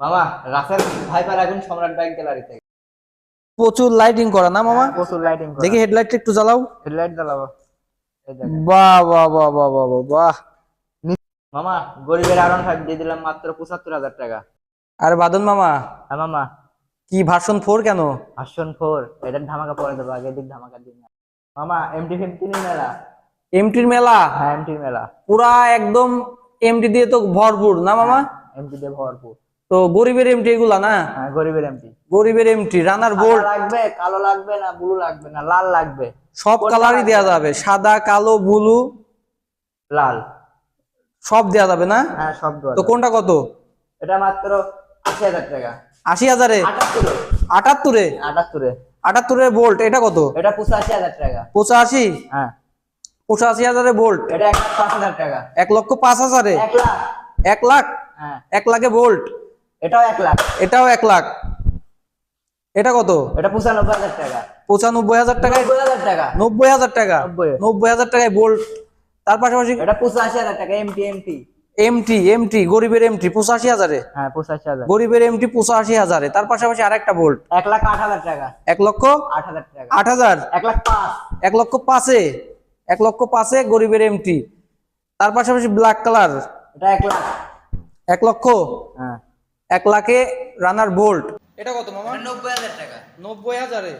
মামা Rafael viper এখন সম্রাট বাইক গ্যালারি থেকে। প্রচুর লাইটিং করা না মামা? প্রচুর লাইটিং দেখি হেডলাইটটা একটু জ্বালাও। হেডলাইট জ্বালাবো। বাহ বাহ বাহ বাহ বাহ বাহ, বাহ। মামা গরিবের আরন ফাইভ দিয়ে দিলাম মাত্র পঁচাত্তর হাজার টাকা। আর বাদন মামা? হ্যাঁ মামা। কি ভার্সন ফোর কেন? ভার্সন ফোর এটার ধামাকা পরে দেবো আগে দিক ধামাকা দিন মামা এমটি ফিফটিন মেলা। এমটির মেলা? হ্যাঁ এমটির মেলা। পুরা একদম এমটি দিয়ে তো ভরপুর না মামা? এমটি দিয়ে ভরপুর। তো গরিবের এমটি এগুলা না? হ্যাঁ গরিবের এমটি গরিবের এমটি রানার বোল্ট বোল্ট লাগবে কালো লাগবে না ব্লু লাগবে না লাল লাগবে? সব কালারই? দেওয়া যাবে সাদা কালো ব্লু। লাল। সব দেওয়া যাবে না? হ্যাঁ সব তো কোনটা কত? এটা মাত্র আশি হাজার টাকা। আশি হাজারে? আটাত্তরে। আটাত্তরে? আটাত্তরে। আটাত্তরের বোল্ট এটা কত? এটা পঁচাশি হাজার টাকা। পঁচাশি? হ্যাঁ। পঁচাশি হাজারে বোল্ট? এটা এক লাখ পাঁচ হাজার টাকা। এক লক্ষ পাঁচ হাজারে? এক লাখ। এক লাখ? হ্যাঁ। এক লাখে বোল্ট? এটাও এক লাখ। এটাও এক লাখ। এটা কত? এটা পঁচানব্বই হাজার টাকা। পঁচানব্বই হাজার টাকায় নব্বই হাজার টাকা। নব্বই হাজার টাকা। নব্বই। হাজার টাকায় বোল্ট তার পাশাপাশি এটা পঁচাশি হাজার টাকা এমটি এমটি এমটি এমটি গরিবের এমটি পঁচাশি হাজারে। হ্যাঁ পঁচাশি হাজার। গরিবের এমটি পঁচাশি হাজারে। তার পাশাপাশি আরেকটা বোল্ট এক লাখ আট হাজার টাকা। এক লক্ষ আট হাজার টাকা। আট হাজার? এক লাখ পাঁচ। এক লক্ষ পাঁচে? এক লক্ষ পাঁচে গরিবের এমটি তার পাশাপাশি ব্ল্যাক কালার এটা এক লাখ। এক লক্ষ? হ্যাঁ। এক লাখে রানার বোল্ট এটা কত মামা? নব্বই হাজার টাকা। নব্বই হাজারে?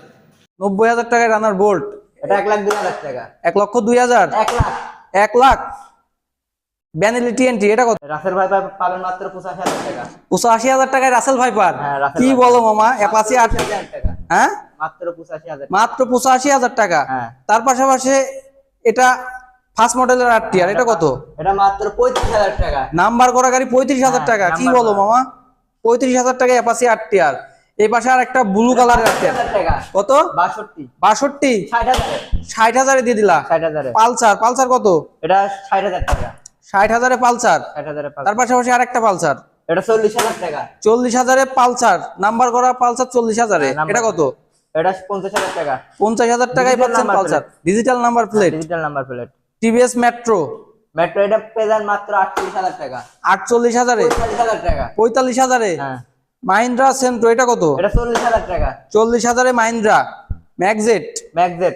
নব্বই হাজার টাকায় রানার বোল্ট এটা এক লাখ দুই হাজার টাকা। এক লক্ষ দুই হাজার? এক লাখ। এক লাখ। ব্যানেলি টিএনটি এটা কত? রাসেল ভাই পাবেন মাত্র পঁচাশি হাজার টাকা। পঁচাশি হাজার টাকায় রাসেল ভাইপার? হ্যাঁ, কি বলো মামা আট টাকা। হ্যাঁ? মাত্র পঁচাশি হাজার মাত্র পঁচাশি হাজার টাকা। হ্যাঁ। তার পাশাপাশি এটা ফার্স্ট মডেলের টিয়ার এটা কত? এটা মাত্র পঁয়ত্রিশ হাজার টাকা। নাম্বার করা গাড়ি পঁয়ত্রিশ হাজার হ্যাঁ, টাকা। কি বলো মামা? পঁয়ত্রিশ হাজার টাকা অ্যাপাচি আট টিয়ার এই পাশে আর একটা ব্লু কালারের হাজার টাকা। কত? বাষট্টি। বাষট্টি? ষাট হাজারে দিয়ে দিলা। ষাট হাজারে পালসার। পালসার কত? এটা ষাট হাজার টাকা। ষাট হাজারে পালসার। তার পাশাপাশি আরেকটা পালসার। এটা চল্লিশ হাজার টাকা। চল্লিশ হাজারে পালসার। নাম্বার করা পালসার চল্লিশ হাজারে। হ্যাঁ, এটা কত? এটা পঞ্চাশ হাজার টাকা। পঞ্চাশ হাজার টাকায় পাচ্ছেন Pulsar. Digital number plate digital number plate TVS Metro Metro এটা পেয়ে যান মাত্র আটচল্লিশ হাজার টাকা। আটচল্লিশ হাজারে? পঁয়তাল্লিশ হাজার টাকা। পঁয়তাল্লিশ হাজারে? হ্যাঁ। মাহিন্দ্রা সেন্ট্রো এটা কত? এটা চল্লিশ হাজার টাকা। চল্লিশ হাজারে মাহিন্দ্রা। ম্যাগজেট ম্যাকজেট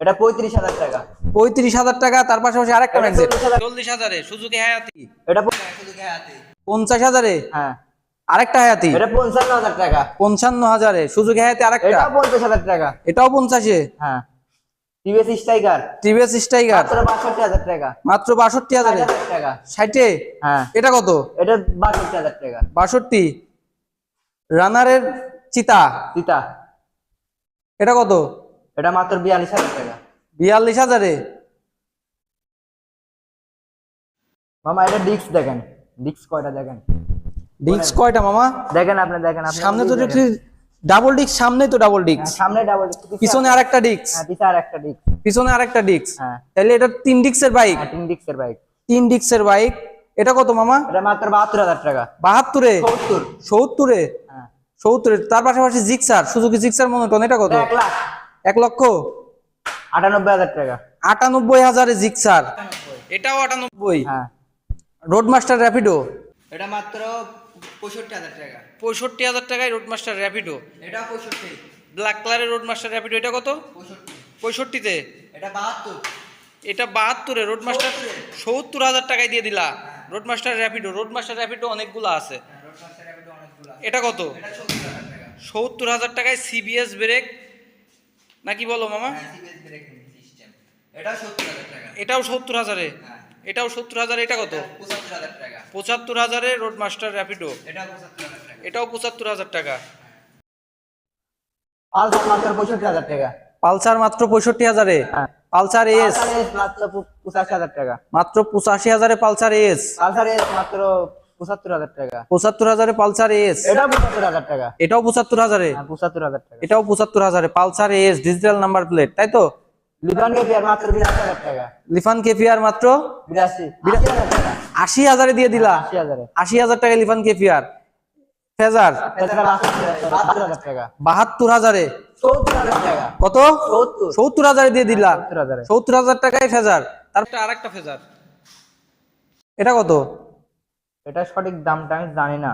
এটা পঁয়ত্রিশ হাজার টাকা। পঁয়ত্রিশ হাজার টাকা তার পাশাপাশি আরেকটা ম্যাগজেট 40,000 চল্লিশ হাজারে সুজুকি হায়াতি। এটা পঞ্চাশ হাজারে? হ্যাঁ। আরেকটা হায়াতি? এটা পঞ্চান্ন হাজার টাকা। পঞ্চান্ন হাজারে। সুজুকি হায়াতি আরেকটা। এটা পঞ্চাশ হাজার টাকা। এটাও পঞ্চাশে? হ্যাঁ। TVS Striker TVS Stryker. মাত্র বাষট্টি হাজার টাকা। মাত্র বাষট্টি ষাট হাজারে হাজার টাকা। ষাটে? হ্যাঁ। এটা কত? এটা বাষট্টি হাজার টাকা। বাষট্টি। রানারের চিতা? তিতা এটা কত? এটা মাত্র বিয়াল্লিশ হাজার টাকা। বিয়াল্লিশ হাজারে? মামা এটা ডিস্ক দেখেন। ডিস্ক কয়টা দেখেন? ডিক্স কয়টা মামা? দেখেন আপনি দেখেন আপনি সামনে তো ডাবল ডিক্স সামনে তো ডাবল ডিক্স হ্যাঁ, সামনে ডাবল ডিস্ক পিছনে আরেকটা ডিক্স হ্যাঁ পিছে আর একটা ডিস্ক পিছনে আরেকটা ডিক্স হ্যাঁ। তাহলে এটা তিন ডিক্সের বাইক হ্যাঁ তিন ডিস্কের বাইক তিন ডিক্সের বাইক এটা কত মামা? এটা মাত্র বাহাত্তর হাজার টাকা। বাহাত্তরে? সত্তর। সত্তরে? হ্যাঁ। সত্তরে। তার পাশাপাশি জিক্সার সুজুকি জিক্সার মনোটন এটা কত? এটা এক লাখ। এক লক্ষ? আটানব্বই হাজার টাকা। আটানব্বই হাজারে জিক্সার এটাও আটানব্বই। হ্যাঁ। রোডমাস্টার র্যাপিডো এটা মাত্র পঁয়ষট্টি হাজার টাকা। পঁয়ষট্টি হাজার টাকায় রোডমাস্টার র্যাপিডো এটা পঁয়ষট্টি। ব্ল্যাক কালারের রোডমাস্টার র্যাপিডো এটা কত? পঁয়ষট্টি। পঁয়ষট্টিতে? এটা বাহাত্তর। এটা বাহাত্তরে। রোডমাস্টার সত্তর। হাজার টাকায় দিয়ে দিলা। রোডমাস্টার র্যাপিডো রোডমাস্টার র্যাপিডো অনেকগুলো আছে। এটা কত? সত্তর হাজার টাকায় সিবিএস ব্রেক নাকি বলো মামা? টাকা। এটাও সত্তর হাজারে? এটাও সত্তর হাজারে এটা কত? পঁচাত্তর হাজার হাজারে রোডমাস্টার র্যাপিডো এটাও পঁচাত্তর হাজার টাকা। পালসার মাত্র পঁয়ষট্টি হাজার টাকা। পালসার মাত্র পঁয়ষট্টি হাজারে? হ্যাঁ। পালসার এস মাত্র পঁচাশি হাজার টাকা। মাত্র পঁচাশি হাজারে পালসার এস পালসার এস মাত্র পঁচাত্তর হাজার টাকা। পঁচাত্তর হাজারে পালসার এস এটা পঁচাত্তর হাজার টাকা। এটাও পঁচাত্তর হাজারে। হ্যাঁ পঁচাত্তর হাজার টাকা। এটাও পঁচাত্তর হাজারে। Pulsar S digital number plate তাই তো? মাত্র টাকা। লিফান কেফিয়ার মাত্র হাজারে দিয়ে দিলা? আশি হাজারে। হাজার টাকা লিফান ফেজার? টাকা, টাকা টাকা। কত? সত্তর। সত্তর হাজারে দিয়ে দিলা। সত্তর হাজারে। সত্তর হাজার টাকায় ফেজার। তারপরে আরেকটা ফেজার। এটা কত? এটা সঠিক দামটা আমি জানি না।